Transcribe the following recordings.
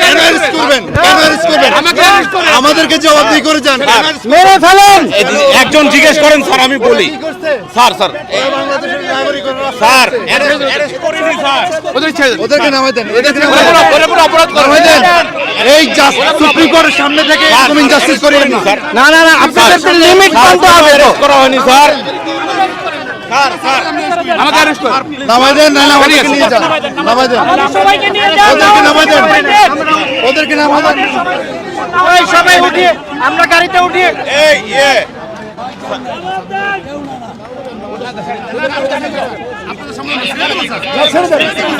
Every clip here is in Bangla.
কেন অ্যারেস্ট করবেন? কেন অ্যারেস্ট করবেন? আমাদেরকে জবাবদিহি করে যান। মেরে ফেলেন। একজন জিজ্ঞেস করেন স্যার আমি বলি। Sir sir. স্যার অ্যারেস্ট করিনি স্যার। ওদেরকে নামাই দেন ওদেরকে নামাই দেন। এই সুপ্রিম কোর্টের সামনে থেকে এরকম ইনজাস্টিস করিয়েন না। না না না আপনাদের লিমিট মানতে হবে। করা হয়নি স্যার। নামাই দেন না না ওদেরকে নিয়ে যান। নামাই দেন সবাইকে নিয়ে যাও ওদেরকে নামাই দেন ওদেরকে নামাই দেন। সবাই উঠিয়ে আমরা গাড়িতে উঠিয়ে। এই ইয়ে।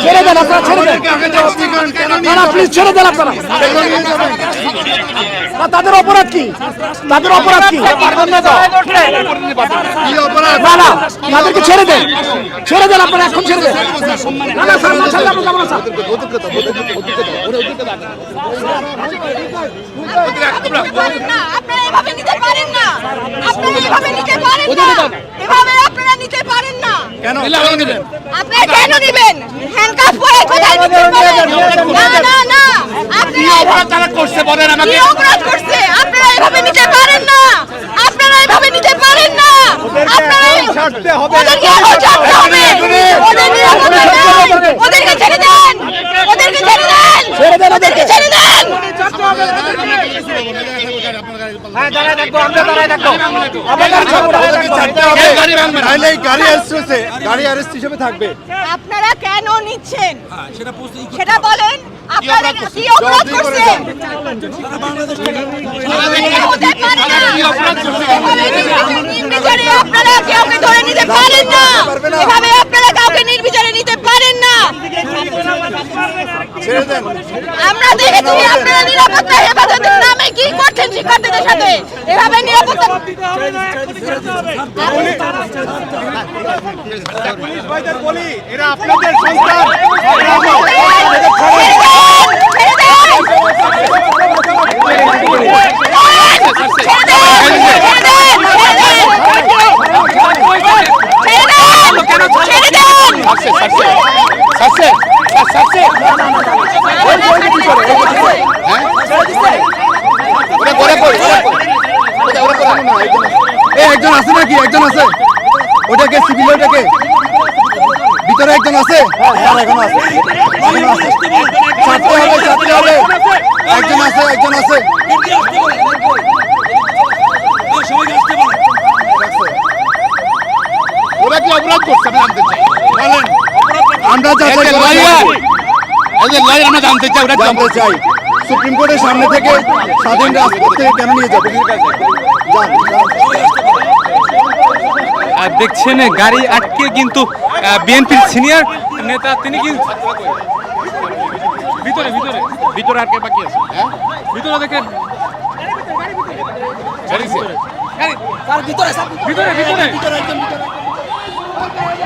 ছেড়ে ছেড়ে ছেড়ে তাদের অপরাধ কি? তাদের অপরাধ কি? তাদেরকে ছেড়ে দেন। ছেড়ে দেন আপনারা, এখন ছেড়ে দেন। আপনারা এভাবে আপনারা এভাবে নিতে পারেন না। এভাবে আপনারা নিতে পারেন না। কেন? আপনারা কেন নেবেন? হ্যান্ডকাফ পরে কোথায় নিতে পারেন? না না না। আপনারা অপরাধ তারা করছে বলেন আমাকে। অপরাধ করছে? আপনারা এভাবে নিতে পারেন না। আপনারা এভাবে নিতে পারেন না। আপনারা ওদেরকে এখন ছাড়তে হবে। ওদের নিরাপত্তা ওদেরকে ছেড়ে দেন। ওদেরকে ছেড়ে দেন। ছেড়ে দেন ওদেরকে ছেড়ে আপনারা কেন নিচ্ছেন সেটা বলেন আপনারা কি অপরাধ করছেন। আপনারা কাউকে ধরে নিতে পারেন না এভাবে আপনারা কাউকে নির্বিচারে নিতে পারেন না ছেড়ে দেন আমরা দেখেছি আপনারা নিরাপত্তা হেফাজতের নামে কি করছেন শিক্ষার্থীদের সাথে? এভাবে নিরাপত্তা এই একজন আছে নাকি? একজন আছে? ওটাকে সিভিল ওটাকে ভিতরে একজন আছে? এখন আছে একজন আছে একজন আছে ওরা কি অপরাধ করছে আমি জানতে চাই বলেন আমরা জানতে চাই জানতে চাই। সুপ্রিম কোর্টের সামনে থেকে স্বাধীন রাজপথ থেকে কেন নিয়ে যাবে। আর দেখছেন গাড়ি আটকে কিন্তু বিএনপির সিনিয়র নেতা তিনি কিন্তু ভিতরে ভিতরে। ভিতরে আর কে বাকি আছে? হ্যাঁ? ভিতরে দেখেন। ছেড়েছে ভিতরে। ভিতরে ওই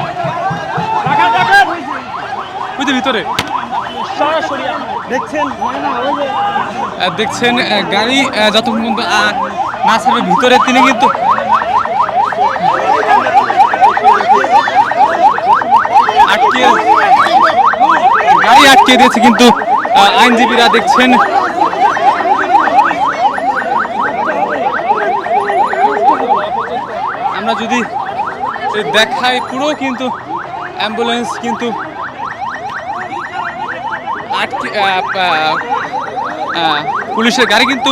যে ভিতরে? দেখছেন? গাড়ি যতক্ষণ পর্যন্ত না ছাড়বে ভিতরে তিনি কিন্তু আটকে গাড়ি আটকে দিয়েছে কিন্তু আইনজীবীরা দেখছেন। আমরা যদি দেখাই পুরো কিন্তু অ্যাম্বুলেন্স কিন্তু আটকে পুলিশের গাড়ি কিন্তু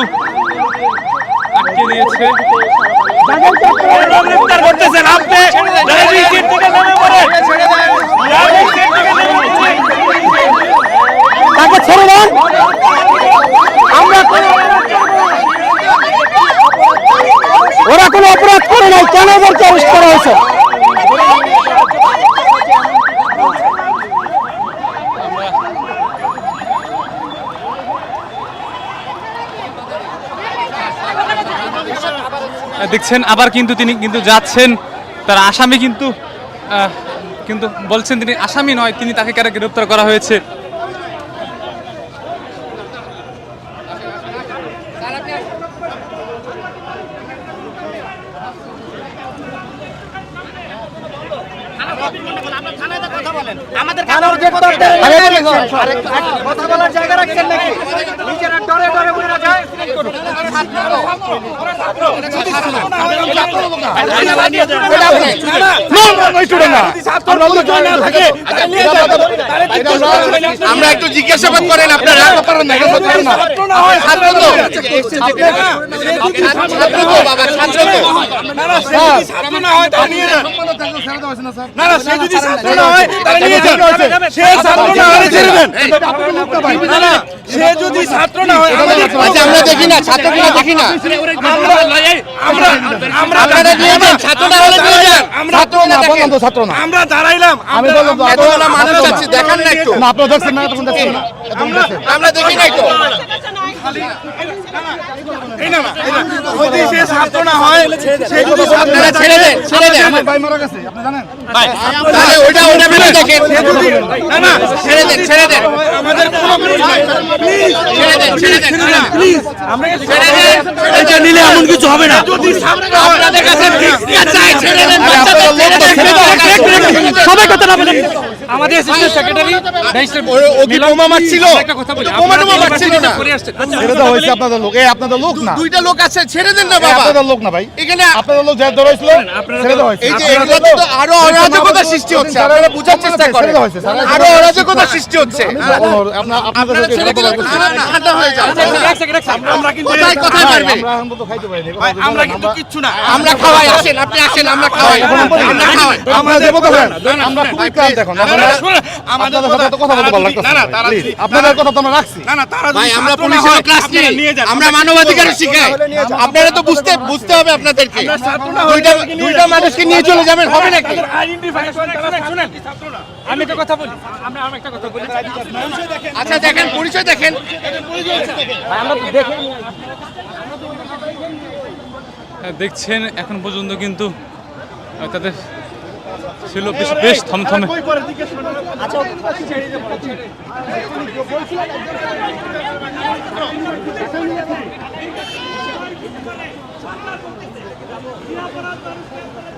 আটকে দিয়েছে। তাকে ছেড়ে দেন। আমরা ওরা কোনো অপরাধ করে নাই। কেন ওদেরকে অ্যারেস্ট করা হয়েছে? দেখছেন আবার কিন্তু তিনি কিন্তু যাচ্ছেন তার আসামি কিন্তু কিন্তু বলছেন তিনি আসামি নয় তিনি তাকে কেন গ্রেপ্তার করা হয়েছে কথা বলার জায়গা রাখছেন নাকি নিজেরা ডরে ডরে আমরা একটু জিজ্ঞাসাবাদ করেন আপনারা সে যদি ছাত্র না হয় নিয়ে যান না ছাত্র আমরা দেখি না। ছাত্রগুলো দেখি না। আমরা দাঁড়াইলাম। আমি বললাম এতগুলো মানুষ আছে দেখান না একটু। না আপনারা দেখছেন না তখন দেখছেন না। এখন দেখছেন আমরা দেখি না হয় সে যদি ছাত্র আপনারা ছেড়ে দেন। ছেড়ে দেন। আমার ভাই মারা গেছে আপনি জানেন তাহলে ওইটা ওইটা ভেবে দেখেন না না ছেড়ে দেন ছেড়ে দেন। আমাদের কোনো কিছু নাই প্লিজ ছেড়ে দেন। ছেড়ে দেন প্লিজ আমরা ছেড়ে দেন। এটা নিলে এমন কিছু হবে না আপনাদের কাছে সবাই কথা বলেন আমাদের অ্যাসিস্ট্যান্ট সেক্রেটারি ও কি বোমা মারছিল একটা কথা বলি বোমা টোমা মারছিল না ছেড়ে দেওয়া হয়েছে আপনাদের লোক এই আপনাদের লোক না। দুইটা লোক আছে ছেড়ে দেন না বাবা। আপনাদের লোক না ভাই। এখানে আপনাদের লোক যা ধরেছিল ছেড়ে দেওয়া এই যে লোক- তো আরও অরাজকতা সৃষ্টি হচ্ছে। আপনারা বোঝার চেষ্টা করেন। ছেড়ে দেওয়া স্যার। আরও অরাজকতা সৃষ্টি হচ্ছে। আপনার আপনাদের ছেড়ে দিলে না, না, ঠান্ডা হয়ে যাবে। আমরা কিন্তু কোথায় কোথায় পারবে আমরা তো খাইতে পারিনি আমরা কিন্তু কিচ্ছু না। আমরা খাওয়াই আসেন আপনি আসেন আমরা খাওয়াই। আমরা খাওয়াই। আমরা দেবো তো ভাই আমরা খুবই ক্লান্ত এখন। আপনাদের সাথে তো কথা বলতে ভালো লাগতেছে না, please, আপনাদের কথা তো আমরা রাখছি। না না তারা ভাই আমরা পুলিশের ক্লাস নিয়ে নিই আমরা মানবাধিকার শিখাই। আপনারা তো বুঝতে বুঝতে হবে আপনাদেরকে। দুইটা দুইটা মানুষকে নিয়ে চলে যাবেন হবে নাকি? আমি একটা কথা বলি। আমরা আমি একটা কথা বলি। আচ্ছা দেখেন পরিচয় দেখেন। দেখছেন এখন পর্যন্ত কিন্তু তাদের ছিল বেশ বেশ থমথমে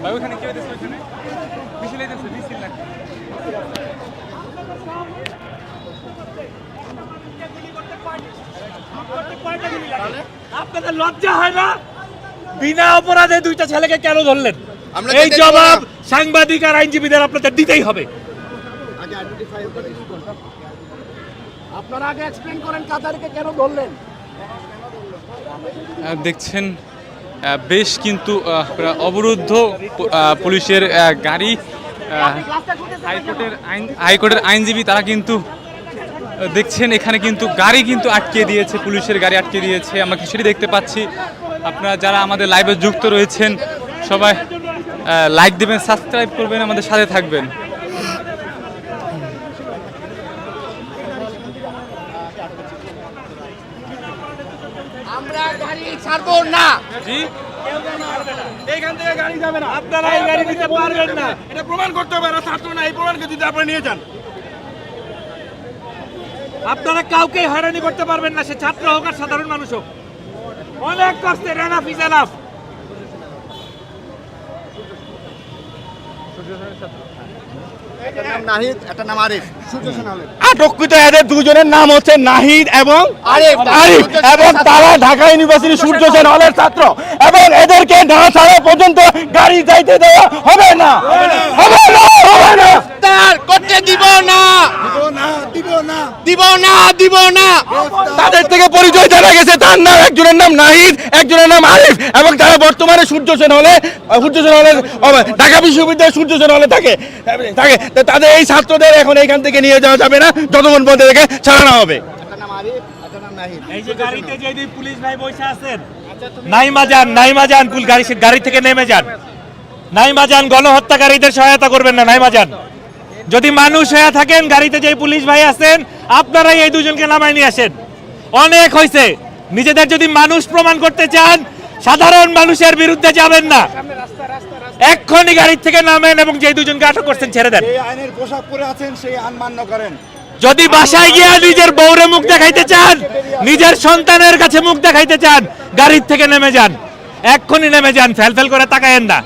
ওখানে কে হইতেছে ওখানে? মিছিল হইতেছে, মিছিল না। আপনাদের লজ্জা হয় না বিনা অপরাধে দুইটা ছেলেকে কেন ধরলেন এই জবাব সাংবাদিক আর আইনজীবীদের আপনাদের দিতেই হবে। আপনারা আগে এক্সপ্লেন করেন কাতারকে কেন ধরলেন। দেখছেন বেশ কিন্তু অবরুদ্ধ পুলিশের গাড়ি হাইকোর্টের আইন হাইকোর্টের আইনজীবী তারা কিন্তু দেখছেন এখানে কিন্তু গাড়ি কিন্তু আটকে দিয়েছে পুলিশের গাড়ি আটকে দিয়েছে আমরা কিছুই দেখতে পাচ্ছি। আপনারা যারা আমাদের লাইভে যুক্ত রয়েছেন সবাই লাইক দেবেন সাবস্ক্রাইব করবেন আমাদের সাথে থাকবেন। আমরা গাড়ি ছাড়বো না। জি? এইখান থেকে গাড়ি যাবে না। আপনারা এই গাড়ি দিতে পারবেন না। এটা প্রমাণ করতে হবে না ছাত্র না। এই প্রমাণকে যদি আপনারা নিয়ে যান। আপনারা কাউকে হয়রানি করতে পারবেন না। সে ছাত্র হোক আর সাধারণ মানুষ হোক। অনেক কষ্টে এনাফ ইজ আটককৃত এদের দুজনের নাম হচ্ছে নাহিদ এবং আরিফ। এবং তারা ঢাকা ইউনিভার্সিটি সূর্য সেন হলের ছাত্র। এবং এদেরকে না ছাড়া পর্যন্ত গাড়ি যাইতে দেওয়া হবে না। হবে না। হবে না তার করতে দিব না। দিব না দিব না। তাদের থেকে পরিচয় জানা গেছে তার নাম একজনের নাম নাহিদ একজনের নাম আরিফ এবং তারা বর্তমানে সূর্য সেন হলে সূর্য সেন হলে ঢাকা বিশ্ববিদ্যালয় সূর্য সেন হলে থাকে। থাকে তাদের এই ছাত্রদের এখন এইখান থেকে নিয়ে যাওয়া যাবে না যতক্ষণ পর্যন্ত ছাড়ানো হবে। এই যে গাড়িতে যে পুলিশ ভাই বসে আছেন নাইমা যান নাইমা যান পুল গাড়ি গাড়ি থেকে নেমে যান। নাইমা যান গণহত্যাকারীদের সহায়তা করবেন না নাইমা যান যদি মানুষ হয়ে থাকেন, গাড়িতে যে পুলিশ ভাই আছেন আপনারাই এই দুজনকে নামায় নিয়ে আসেন। অনেক হয়েছে নিজেদের যদি মানুষ প্রমাণ করতে চান, সাধারণ মানুষের বিরুদ্ধে যাবেন না। এক্ষুনি গাড়ি থেকে নামেন এবং যে দুজনকে আটক করছেন, ছেড়ে দেন। আইনের পোশাক পরে আছেন, সেই আইন মান্য করেন। যদি বাসায় গিয়া নিজের বউরে মুখ দেখাইতে চান, নিজের সন্তানের কাছে মুখ দেখাইতে চান, গাড়ির থেকে নেমে যান, এক্ষুনি নেমে যান, ফেল ফেল করে তাকায়েন না।